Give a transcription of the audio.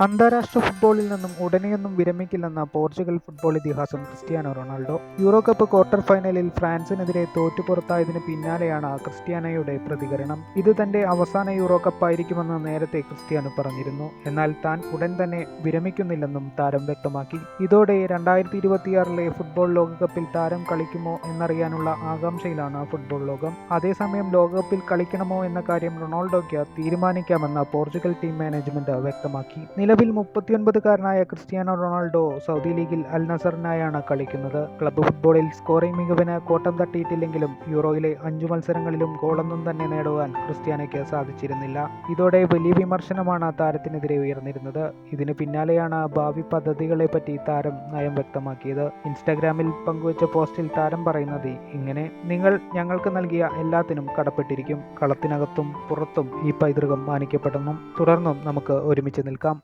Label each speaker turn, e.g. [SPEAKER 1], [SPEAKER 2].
[SPEAKER 1] അന്താരാഷ്ട്ര ഫുട്ബോളിൽ നിന്നും ഉടനെയൊന്നും വിരമിക്കില്ലെന്ന പോർച്ചുഗൽ ഫുട്ബോൾ ഇതിഹാസം Cristiano Ronaldo. Euro cup quarter ഫൈനലിൽ ഫ്രാൻസിനെതിരെ തോറ്റു പുറത്തായതിന് പിന്നാലെയാണ് ക്രിസ്ത്യാനോയുടെ പ്രതികരണം. ഇത് തന്റെ അവസാന യൂറോ കപ്പായിരിക്കുമെന്ന് നേരത്തെ ക്രിസ്ത്യാനോ പറഞ്ഞിരുന്നു. എന്നാൽ താൻ ഉടൻ തന്നെ വിരമിക്കുന്നില്ലെന്നും താരം വ്യക്തമാക്കി. ഇതോടെ രണ്ടായിരത്തി ഇരുപത്തിയാറിലെ ഫുട്ബോൾ ലോകകപ്പിൽ താരം കളിക്കുമോ എന്നറിയാനുള്ള ആകാംക്ഷയിലാണ് ഫുട്ബോൾ ലോകം. അതേസമയം ലോകകപ്പിൽ കളിക്കണമോ എന്ന കാര്യം റൊണാൾഡോയ്ക്ക് തീരുമാനിക്കാമെന്ന് പോർച്ചുഗൽ ടീം മാനേജ്മെന്റ് വ്യക്തമാക്കി. നിലവിൽ മുപ്പത്തിയൊൻപതുകാരനായ ക്രിസ്ത്യാനോ റൊണാൾഡോ സൗദി ലീഗിൽ അൽ നസറിനായാണ് കളിക്കുന്നത്. ക്ലബ്ബ് ഫുട്ബോളിൽ സ്കോറിംഗ് മികവിന് കോട്ടം തട്ടിയിട്ടില്ലെങ്കിലും യൂറോയിലെ അഞ്ചു മത്സരങ്ങളിലും ഗോളൊന്നും തന്നെ നേടുവാൻ ക്രിസ്ത്യാനോയ്ക്ക് സാധിച്ചിരുന്നില്ല. ഇതോടെ വലിയ വിമർശനമാണ് താരത്തിനെതിരെ ഉയർന്നിരുന്നത്. ഇതിന് പിന്നാലെയാണ് ഭാവി പദ്ധതികളെപ്പറ്റി താരം നയം വ്യക്തമാക്കിയത്. ഇൻസ്റ്റാഗ്രാമിൽ പങ്കുവച്ച പോസ്റ്റിൽ താരം പറയുന്നത് ഇങ്ങനെ നിങ്ങൾ ഞങ്ങൾക്ക് നൽകിയ എല്ലാത്തിനും കടപ്പെട്ടിരിക്കും. കളത്തിനകത്തും പുറത്തും ഈ പൈതൃകം മാനിക്കപ്പെടുന്നു. തുടർന്നും നമുക്ക് ഒരുമിച്ച് നിൽക്കാം.